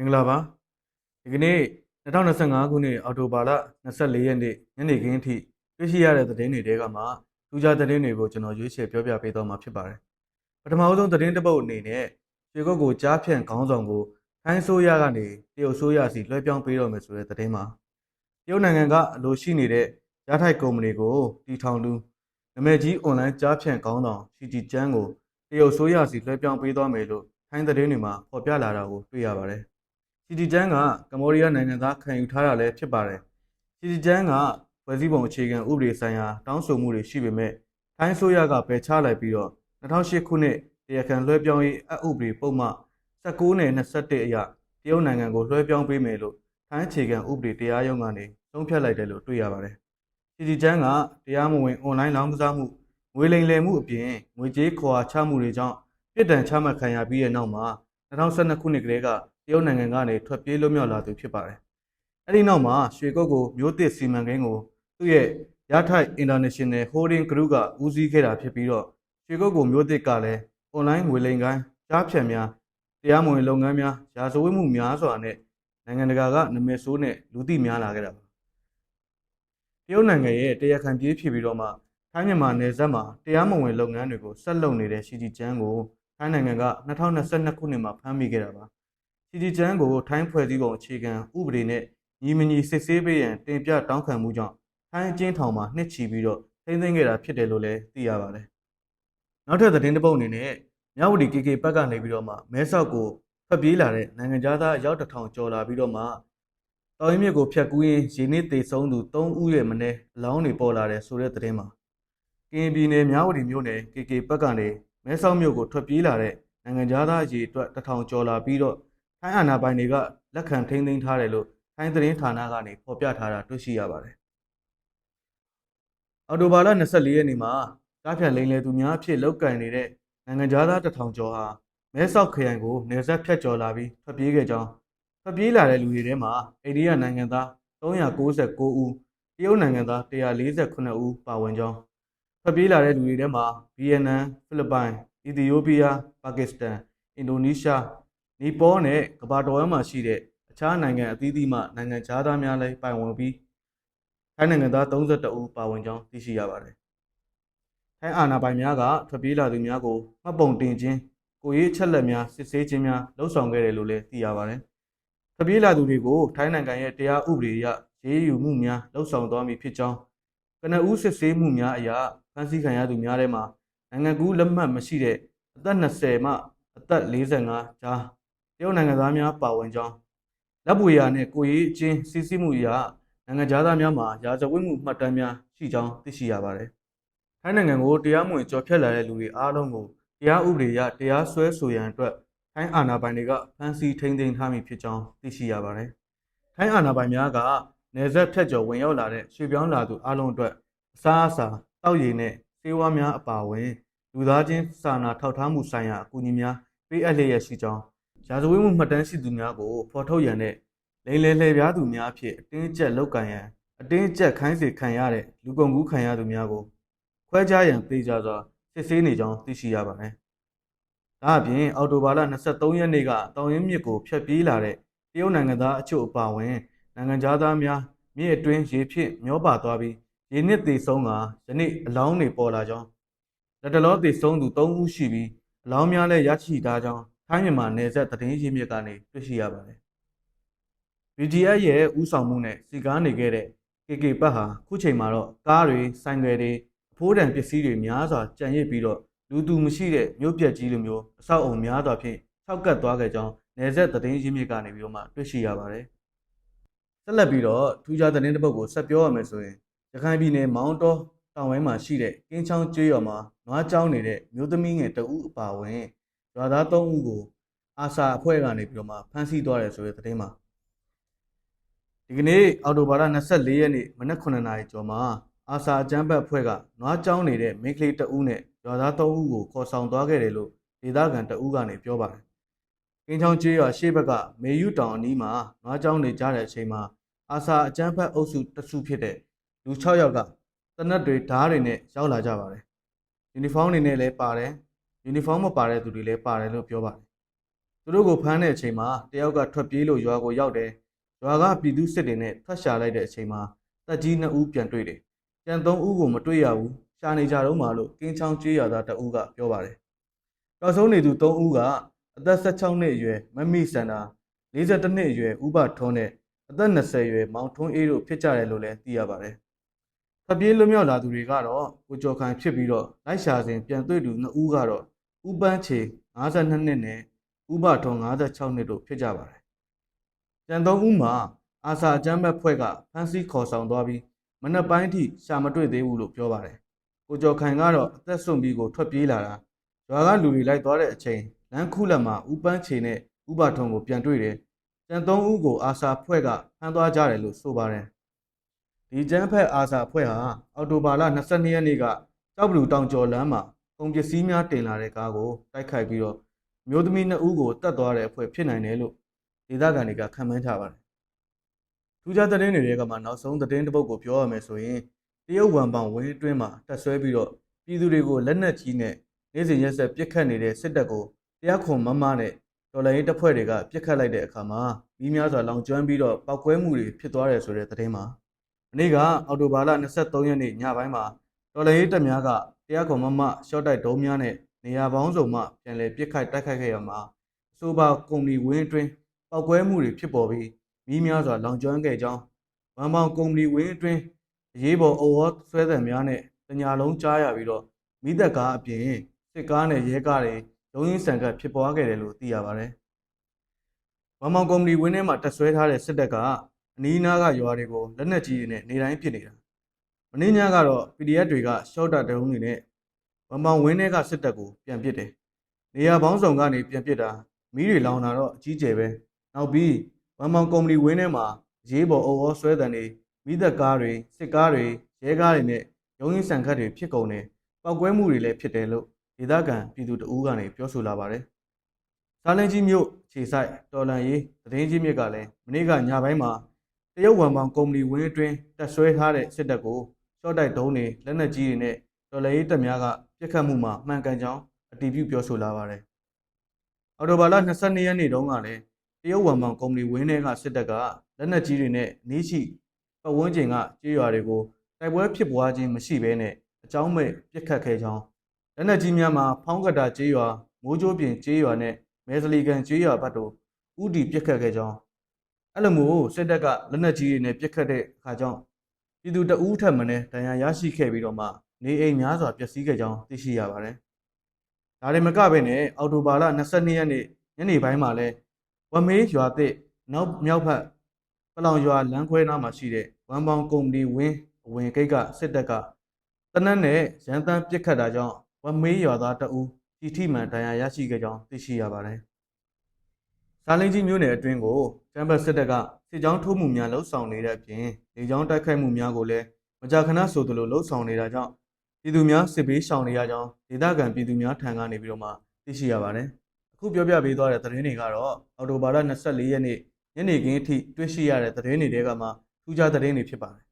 မင်္ဂလာပါဒီကနေ့2025ခုနှစ်အောက်တိုဘာလ24ရက်နေ့ညနေခင်းအထိတွေ့ရှိရတဲ့သတင်းတွေတဲကမှထူးခြားသတင်းတွေကိုကျွန်တော်ရွေးချယ်ပြောပြပေးတော့မှာဖြစ်ပါတယ်ပထမဆုံးသတင်းတစ်ပုဒ်အနေနဲ့ရွှေကုတ်ကိုကြားဖြန့်ခေါင်းဆောင်ကိုထိုင်းဆိုးရကနေတရုတ်ဆိုးရစီလွှဲပြောင်းပေးတော့မယ်ဆိုတဲ့သတင်းမှာတရုတ်နိုင်ငံကအလိုရှိနေတဲ့ရထိုက်ကုမ္ပဏီကိုတီထောင်လူနာမည်ကြီးအွန်လိုင်းကြားဖြန့်ခေါင်းဆောင်စီတီကျန်းကိုတရုတ်ဆိုးရစီလွှဲပြောင်းပေးသွားမယ်လို့ထိုင်းသတင်းတွေမှာဖော်ပြလာတာကိုတွေ့ရပါတယ် စီတီကျန်းကကမ္ဘောဒီးယားနိုင်ငံသားခံယူထားတာလည်းဖြစ်ပါတယ်။စီတီကျန်းကဖွဲ့စည်းပုံအခြေခံဥပဒေဆိုင်ရာတောင်းဆိုမှုတွေရှိပေမဲ့ထိုင်းဆိုရကပယ်ချလိုက်ပြီးတော့2008ခုနှစ်တရားခံလွှဲပြောင်းရေးအဥပဒေပုံမှ19နဲ့21အရတရုတ်နိုင်ငံကိုလွှဲပြောင်းပေးမယ်လို့ထိုင်းအခြေခံဥပဒေတရားရုံးကနေဆုံးဖြတ်လိုက်တယ်လို့တွေ့ရပါတယ်။စီတီကျန်းကတရားမဝင်အွန်လိုင်းလောင်းကစားမှုငွေလိမ်လည်မှုအပြင်ငွေကြေးခွာချမှုတွေကြောင့်ပြစ်ဒဏ်ချမှတ်ခံရပြီးတဲ့နောက်မှာ2012ခုနှစ်ကလေးက တရုတ်နိုင်ငံကနေထွက်ပြေးလွတ်မြောက်လာသူဖြစ်ပါတယ်။အဲဒီနောက်မှာရွှေကုတ်ကိုမျိုးသစ်စီမံကိန်းကိုသူ့ရဲ့ရထိုက် International Holding Group ကဦးစီးခဲ့တာဖြစ်ပြီးတော့ရွှေကုတ်ကိုမျိုးသစ်ကလည်း online ငွေလိမ်ကိုင်းကြားဖြတ်များတရားမဝင်လုပ်ငန်းများရာဇဝတ်မှုများစွာနဲ့နိုင်ငံတကာကနာမည်ဆိုးနဲ့လူသိများလာခဲ့တာပါ။တရုတ်နိုင်ငံရဲ့တရားခံပြေးဖြစ်ပြီးတော့မှထိုင်းမြန်မာနယ်စပ်မှာတရားမဝင်လုပ်ငန်းတွေကိုဆက်လုပ်နေတဲ့စီတီကျန်းကိုထိုင်းနိုင်ငံက2022ခုနှစ်မှာဖမ်းမိခဲ့တာပါ။ စီတီကျန်းကိုထိုင်းဖွဲ့စည်းပုံအခြေခံဥပဒေနဲ့ညီမညီစစ်ဆေးပေးရန်တင်ပြတောင်းခံမှုကြောင့်ထိုင်းအကျဉ်းထောင်မှာနှစ်ချီပြီးတော့ထိန်းသိမ်းခဲ့တာဖြစ်တယ်လို့လည်းသိရပါတယ်။နောက်ထပ်သတင်းတစ်ပုဒ်အနေနဲ့မြဝတီ KK ဘက်ကနေပြီးတော့မှမဲဆောက်ကိုဖက်ပြေးလာတဲ့နိုင်ငံသားအယောက်တစ်ထောင်ကျော်လာပြီးတော့မှတောင်ရင်မြစ်ကိုဖျက်ကူးရင်းရေနစ်သေးဆုံးသူ3ဦးရဲ့မနေ့အလောင်းတွေပေါ်လာတယ်ဆိုတဲ့သတင်းမှာကရင်ပြည်နယ်မြဝတီမြို့နယ် KK ဘက်ကနေမဲဆောက်မြို့ကိုထွက်ပြေးလာတဲ့နိုင်ငံသားအရေအတွက်တစ်ထောင်ကျော်လာပြီးတော့ ထိုင်းအာဏာပိုင်တွေကလက်ခံထိန်းသိမ်းထားတယ်လို့ထိုင်းသတင်းဌာနကနေဖော်ပြထားတာတွေ့ရှိရပါတယ်။အော်တိုဘာလ24ရက်နေ့မှာကြားဖြတ်လိန်လေသူများအဖြစ်လောက်ကင်နေတဲ့နိုင်ငံသားတစ်ထောင်ကျော်ဟာမဲဆောက်ခရိုင်ကိုနေဆက်ဖြတ်ကျော်လာပြီးထွက်ပြေးခဲ့ကြောင်းထွက်ပြေးလာတဲ့လူတွေထဲမှာအိန္ဒိယနိုင်ငံသား399ဦးတရုတ်နိုင်ငံသား148ဦးပါဝင်ကြောင်းထွက်ပြေးလာတဲ့လူတွေထဲမှာဗီယက်နမ်ဖိလစ်ပိုင်အီသီယိုးပီးယားပါကစ္စတန်အင်ဒိုနီးရှား နီပေါနဲ့ကမ္ဘာတော်ဝမ်းမှာရှိတဲ့အခြားနိုင်ငံအသီးသီးမှနိုင်ငံခြားသားများလည်းပိုင်ဝင်ပြီးထိုင်းနိုင်ငံသား32ဦးပါဝင်ကြောင်းသိရှိရပါတယ်။ထိုင်းအာဏာပိုင်များကထွက်ပြေးလာသူများကိုမှတ်ပုံတင်ခြင်းကိုရေးချက်လက်များစစ်ဆေးခြင်းများလှုံ့ဆော်ခဲ့တယ်လို့လည်းသိရပါတယ်။ထွက်ပြေးလာသူတွေကိုထိုင်းနိုင်ငံရဲ့တရားဥပဒေအရရေးယူမှုများလှုံ့ဆော်သွားမည်ဖြစ်ကြောင်းကနဦးစစ်ဆေးမှုများအရဖမ်းဆီးခံရသူများထဲမှာနိုင်ငံကူးလက်မှတ်မရှိတဲ့အသက်20မှအသက်45ကြားတ ရုတ်နိုင်ငံသားများပါဝင်ကြောင်းလက်ပွေရာနဲ့ကိုရေးအချင်းစီးစီးမှုအရာနိုင်ငံသားများမှာရာဇဝတ်မှုမှတ်တမ်းများရှိကြောင်းသိရှိရပါတယ်။ထိုင်းနိုင်ငံကိုတရားမဝင်ကြော်ဖြတ်လာတဲ့လူတွေအားလုံးကိုတရားဥပဒေအရတရားစွဲဆိုရန်အတွက်ထိုင်းအာဏာပိုင်တွေကဖမ်းဆီးထိန်းသိမ်းထားမည်ဖြစ်ကြောင်းသိရှိရပါတယ်။ထိုင်းအာဏာပိုင်များကနေဆက်ဖြတ်ကျော်ဝင်ရောက်လာတဲ့ရွှေပြောင်းလာသူအားလုံးအတွက်အစားအစာတောက်ရည်နဲ့စေဝါများအပါအဝင်လူသားချင်းစာနာထောက်ထားမှုဆိုင်ရာအကူအညီများပေးအပ်လျက်ရှိကြောင်း ရာဇဝတ်မှုမှတ်တမ်းရှိသူများကိုဖော်ထုတ်ရန်နဲ့လိမ်လည်လှည့်ပြားသူများအဖြစ်အတင်းအကျပ်လောက်ကန်ရန်အတင်းအကျပ်ခိုင်းစေခံရတဲ့လူကုန်ကူးခံရသူများကိုခွဲခြားရန်ပေးကြစွာစစ်ဆေးနေကြောင်းသိရှိရပါတယ်။ဒါအပြင်အော်တိုဘာလ23ရက်နေ့ကတောင်ရင်းမြစ်ကိုဖျက်ပြေးလာတဲ့တရုတ်နိုင်ငံသားအချို့အပါအဝင်နိုင်ငံသားများမြစ်အတွင်းရေဖြင့်မျောပါသွားပြီးရေနစ်သေးဆုံးကယနေ့အလောင်းတွေပေါ်လာကြောင်းလက်တလောသေးဆုံးသူ3ဦးရှိပြီးအလောင်းများလည်းရရှိထားကြောင်း ထိုင်းမြန်မာနယ်စပ်သတင်းရင်းမြစ်ကနေတွေ့ရှိရပါတယ်။ BGF ရဲ့ဥဆောင်မှုနဲ့စီကားနေခဲ့တဲ့ KK ဘတ်ဟာခုချိန်မှာတော့ကားတွေဆိုင်ကယ်တွေအဖိုးတန်ပစ္စည်းတွေများစွာကြံရစ်ပြီးတော့လူသူမရှိတဲ့မြို့ပြက်ကြီးလိုမျိုးအဆောက်အုံများစွာဖြင့်၆ကတ်သွားခဲ့ကြောင်းနယ်စပ်သတင်းရင်းမြစ်ကနေပြီးတော့မှတွေ့ရှိရပါတယ်။ဆက်လက်ပြီးတော့ထူးခြားသတင်းတစ်ပုဒ်ကိုဆက်ပြောရမယ်ဆိုရင်ရခိုင်ပြည်နယ်မောင်းတောတောင်ဝဲမှာရှိတဲ့ကင်းချောင်းကျွော်မှာနွားကျောင်းနေတဲ့မြို့သမီးငယ်တဦးအပါအဝင် ရွာသား၃ဦးကိုအာဆာအဖွဲ့ကနေပြီးတော့မှဖမ်းဆီးသွားတယ်ဆိုတဲ့သတင်းမှာဒီကနေ့အော်တိုဘာလ24ရက်နေ့မနက်9:00နာရီကျော်မှာအာဆာအကြမ်းဖက်အဖွဲ့ကနွားကျောင်းနေတဲ့မိန်းကလေးတဦးနဲ့ရွာသား3ဦးကိုခေါ်ဆောင်သွားခဲ့တယ်လို့ဒေသခံတဦးကနေပြောပါတယ်။ကင်းချောင်းကျေးရွာရှေ့ဘက်ကမေယူတောင်အနီးမှာနွားကျောင်းနေကြတဲ့အချိန်မှာအာဆာအကြမ်းဖက်အုပ်စုတစုဖြစ်တဲ့လူ6ယောက်ကတနက်တွေဓားတွေနဲ့ရောက်လာကြပါတယ်။ယူနီဖောင်းတွေနဲ့လည်းပါတယ်။ ယူနီဖောင်းမပါတဲ့သူတွေလည်းပါတယ်လို့ပြောပါတယ်သူတို့ကိုဖမ်းတဲ့အချိန်မှာတယောက်ကထွက်ပြေးလို့ရွာကိုရောက်တယ်ရွာကပြည်သူစစ်တွေနဲ့ဖတ်ရှာလိုက်တဲ့အချိန်မှာတက်ကြီးနှစ်ဦးပြန်တွေ့တယ်ကျန်သုံးဦးကိုမတွေ့ရဘူးရှာနေကြတော့မှလို့ကင်းချောင်းကျေးရွာသားတဦးကပြောပါတယ်ပျောက်ဆုံးနေသူသုံးဦးကအသက်16နှစ်အရွယ်မမီစန္ဒာ52နှစ်အရွယ်ဥပထွန်းနဲ့အသက်20အရွယ်မောင်ထွန်းအေးတို့ဖြစ်ကြတယ်လို့လည်းသိရပါတယ်။ဖပြေးလွတ်မြောက်လာသူတွေကတော့ကိုကျော်ခိုင်ဖြစ်ပြီးတော့လိုက်ရှာစဉ်ပြန်တွေ့သူနှစ်ဦးကတော့ ဥပန်းချေ52နှစ်နဲ့ဥပထွန်း56နှစ်တို့ဖြစ်ကြပါတယ်။ကျန်သုံးဦးမှာအာစာအကျမ်းဘက်ဖွဲ့ကဖမ်းဆီးခေါ်ဆောင်သွားပြီးမနက်ပိုင်းအထိရှာမတွေ့သေးဘူးလို့ပြောပါတယ်။ကိုကျော်ခိုင်ကတော့အသက်ဆုံးပြီးကိုထွက်ပြေးလာတာရွာကလူတွေလိုက်သွားတဲ့အချိန်လမ်းခုလက်မှာဥပန်းချေနဲ့ဥပထွန်းကိုပြန်တွေ့တယ်။ကျန်သုံးဦးကိုအာစာဖွဲ့ကဖမ်းသွားကြတယ်လို့ဆိုပါတယ်။ဒီကျန်းဖက်အာစာဖွဲ့ဟာအော်တိုဘာလ22ရက်နေ့ကကြောက်ဘလူတောင်ကျော်လမ်းမှာ ကုန်ပစ္စည်းများတင်လာတဲ့ကားကိုတိုက်ခိုက်ပြီးတော့မျိုးသမီးနှစ်ဦးကိုတတ်သွားတဲ့အဖွဲ့ဖြစ်နိုင်တယ်လို့ဒေသခံတွေကခန့်မှန်းကြပါတယ်။ထူးခြားသတင်းတွေကမှနောက်ဆုံးသတင်းတစ်ပုဒ်ကိုပြောရမယ်ဆိုရင်တရုတ်ဝမ်ပောင်ဝင်းအတွင်းမှာတက်ဆွဲပြီးတော့ပြည်သူတွေကိုလက်နက်ကြီးနဲ့နေ့စဉ်ရက်ဆက်ပစ်ခတ်နေတဲ့စစ်တပ်ကိုတရားခွန်မမနဲ့တော်လိုင်းတပ်ဖွဲ့တွေကပြစ်ခတ်လိုက်တဲ့အခါမှာမိများစွာလောင်ကျွမ်းပြီးတော့ပောက်ကွဲမှုတွေဖြစ်သွားတယ်ဆိုတဲ့သတင်းမှာမနေ့ကအော်တိုဘာလ23ရက်နေ့ညပိုင်းမှာတော်လိုင်းတပ်များက တရားခွန်မမရှော့တိုက်ဒုံးများနဲ့နေရာပေါင်းစုံမှပြန်လည်ပြစ်ခတ်တိုက်ခိုက်ခဲ့ရမှာအဆိုပါကုမ္ပဏီဝင်းအတွင်းပောက်ကွဲမှုတွေဖြစ်ပေါ်ပြီးမိများစွာလောင်ကျွမ်းခဲ့ကြောင်းဝမ်ပေါင်ကုမ္ပဏီဝင်းအတွင်းအရေးပေါ်အော်ဝါဆွဲသံများနဲ့တညာလုံးကြားရပြီးတော့မိသက်ကားအပြင်စစ်ကားနဲ့ရဲကားတွေလုံရင်းဆန်ကပ်ဖြစ်ပွားခဲ့တယ်လို့သိရပါတယ်။ဝမ်မောင်ကုမ္ပဏီဝင်းထဲမှာတက်ဆွဲထားတဲ့စစ်တပ်ကအနီးနားကရွာတွေကိုလက်နက်ကြီးတွေနဲ့နေတိုင်းပစ်နေတာ။ မင်းညကတော့ PDF တွေကရှော့တာတုံးတွေနဲ့ဝမ်မောင်ဝင်းထဲကစစ်တပ်ကိုပြန်ပစ်တယ်။နေရာပေါင်းစုံကနေပြန်ပစ်တာမီးတွေလောင်တာတော့အကြီးကျယ်ပဲ။နောက်ပြီးဝမ်မောင်ကုမ္ပဏီဝင်းထဲမှာရေးပေါ်အော်ဝါဆွဲတန်တွေမိသက်ကားတွေစစ်ကားတွေရဲကားတွေနဲ့ရုံးရင်းဆန်ခတ်တွေဖြစ်ကုန်တယ်။ပောက်ကွဲမှုတွေလည်းဖြစ်တယ်လို့ဒေသခံပြည်သူတအူးကနေပြောဆိုလာပါတယ်။စားလင်းကြီးမြို့ခြေဆိုင်တော်လန်ရေးသတင်းကြီးမြစ်ကလည်းမနေ့ကညပိုင်းမှာတရုတ်ဝမ်ပေါင်ကုမ္ပဏီဝင်းအတွင်းတက်ဆွဲထားတဲ့စစ်တပ်ကို ရှော့တိုက်ဒုံးတွေလက်နက်ကြီးတွေနဲ့တော်လန်ရေးတပ်များကပြစ်ခတ်မှုမှာမှန်ကန်ကြောင်းအတည်ပြုပြောဆိုလာပါတယ်။အော်တိုဘာလ22ရက်နေ့တုန်းကလည်းတရုတ်ဝမ်ပေါင်ကုမ္ပဏီဝင်းထဲကစစ်တပ်ကလက်နက်ကြီးတွေနဲ့နီးချိပတ်ဝန်းကျင်ကကြေးရွာတွေကိုတိုက်ပွဲဖြစ်ပွားခြင်းမရှိဘဲနဲ့အကြောင်းမဲ့ပြစ်ခတ်ခဲ့ကြောင်းလက်နက်ကြီးများမှာဖောင်းကတာကျေးရွာမိုးကြိုးပြင်ကျေးရွာနဲ့မဲစလီကန်ကျေးရွာဘက်တို့ဥတီပြစ်ခတ်ခဲ့ကြောင်းအဲ့လိုမျိုးစစ်တပ်ကလက်နက်ကြီးတွေနဲ့ပြစ်ခတ်တဲ့အခါကြောင့် ပြည်သူတအူးထက်မင်းဒဏ်ရာရရှိခဲ့ပြီးတော့မှနေအိမ်များစွာပျက်စီးခဲ့ကြောင်းသိရှိရပါတယ်။ဒါတွေမကဘဲနဲ့အော်တိုဘာလ22ရက်နေ့ညနေပိုင်းမှာလဲဝမေးရွာသစ်နောက်မြောက်ဘက်ပလောင်ရွာလမ်းခွဲနားမှာရှိတဲ့ဝမ်ပေါင်ကုမ္ပဏီဝင်းအဝင်ကိတ်ကစစ်တပ်ကတနက်နဲ့ရန်တမ်းပစ်ခတ်တာကြောင့်ဝမေးရွာသားတအူးကြီးထိမှန်ဒဏ်ရာရရှိခဲ့ကြောင်းသိရှိရပါတယ်။ စာလင်းကြီးမြို့နယ်အတွင်းကိုကျမ်းဘတ်စစ်တပ်ကစစ်ကြောင်းထိုးမှုများလှုပ်ဆောင်နေတဲ့အပြင်လေကြောင်းတိုက်ခိုက်မှုများကိုလည်းမကြာခဏဆိုသလိုလှုပ်ဆောင်နေတာကြောင့်ပြည်သူများစစ်ဘေးရှောင်နေရကြောင်းဒေသခံပြည်သူများထံကနေပြီးတော့မှသိရှိရပါတယ်။အခုပြောပြပေးသွားတဲ့သတင်းတွေကတော့အော်တိုဘာလ24ရက်နေ့ညနေခင်းအထိတွေ့ရှိရတဲ့သတင်းတွေတဲကမှထူးခြားသတင်းတွေဖြစ်ပါတယ်